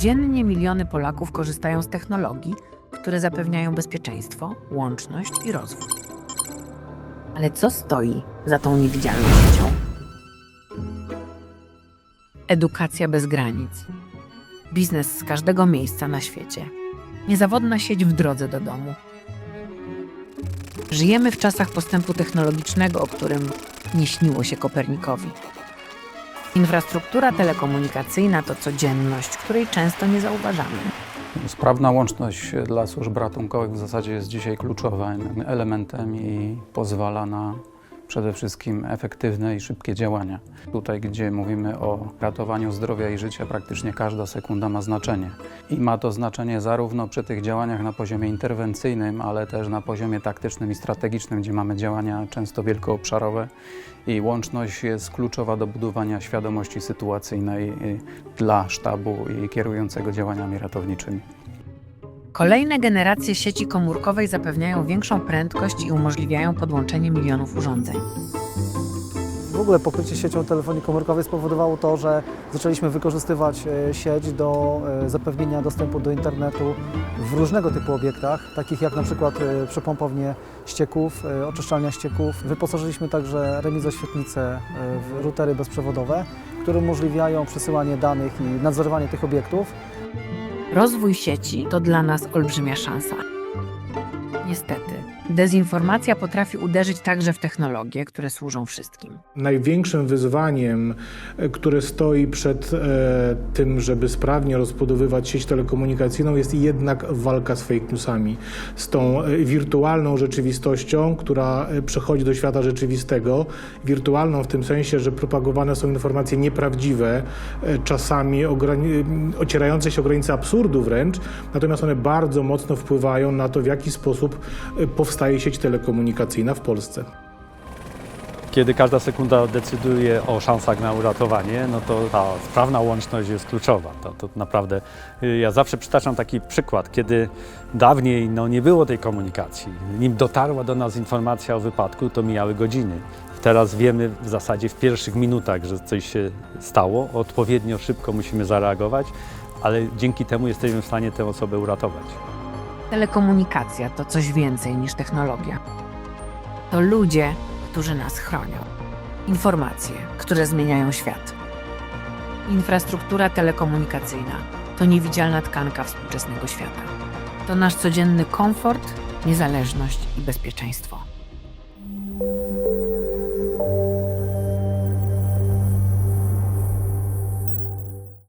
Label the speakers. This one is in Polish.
Speaker 1: Codziennie miliony Polaków korzystają z technologii, które zapewniają bezpieczeństwo, łączność i rozwój. Ale co stoi za tą niewidzialną siecią? Edukacja bez granic. Biznes z każdego miejsca na świecie. Niezawodna sieć w drodze do domu. Żyjemy w czasach postępu technologicznego, o którym nie śniło się Kopernikowi. Infrastruktura telekomunikacyjna to codzienność, której często nie zauważamy.
Speaker 2: Sprawna łączność dla służb ratunkowych w zasadzie jest dzisiaj kluczowym elementem i pozwala na przede wszystkim efektywne i szybkie działania. Tutaj, gdzie mówimy o ratowaniu zdrowia i życia, praktycznie każda sekunda ma znaczenie. I ma to znaczenie zarówno przy tych działaniach na poziomie interwencyjnym, ale też na poziomie taktycznym i strategicznym, gdzie mamy działania często wielkoobszarowe i łączność jest kluczowa do budowania świadomości sytuacyjnej y, dla sztabu i kierującego działaniami ratowniczymi.
Speaker 1: Kolejne generacje sieci komórkowej zapewniają większą prędkość i umożliwiają podłączenie milionów urządzeń.
Speaker 3: W ogóle pokrycie siecią telefonii komórkowej spowodowało to, że zaczęliśmy wykorzystywać e, sieć do e, zapewnienia dostępu do internetu w różnego typu obiektach, takich jak na przykład e, przepompownie ścieków, oczyszczalnia ścieków. Wyposażyliśmy także remizoświetlice e, w routery bezprzewodowe, które umożliwiają przesyłanie danych i nadzorowanie tych obiektów.
Speaker 1: Rozwój sieci to dla nas olbrzymia szansa. Niestety, dezinformacja potrafi uderzyć także w technologie, które służą wszystkim.
Speaker 4: Największym wyzwaniem, e, które stoi przed e, tym, żeby sprawnie rozbudowywać sieć telekomunikacyjną, jest jednak walka z fake newsami, z tą e, wirtualną rzeczywistością, która przechodzi do świata rzeczywistego. Wirtualną w tym sensie, że propagowane są informacje nieprawdziwe, czasami ocierające się o granice absurdu wręcz, natomiast one bardzo mocno wpływają na to, w jaki sposób powstaje sieć telekomunikacyjna w Polsce.
Speaker 5: Kiedy każda sekunda decyduje o szansach na uratowanie, no to ta sprawna łączność jest kluczowa. To, to naprawdę, y, ja zawsze przytaczam taki przykład, kiedy dawniej no, nie było tej komunikacji, nim dotarła do nas informacja o wypadku, to mijały godziny. Teraz wiemy w zasadzie w pierwszych minutach, że coś się stało, odpowiednio szybko musimy zareagować, ale dzięki temu jesteśmy w stanie tę osobę uratować.
Speaker 1: Telekomunikacja to coś więcej niż technologia. To ludzie, którzy nas chronią. Informacje, które zmieniają świat. Infrastruktura telekomunikacyjna to niewidzialna tkanka współczesnego świata. To nasz codzienny komfort, niezależność i bezpieczeństwo.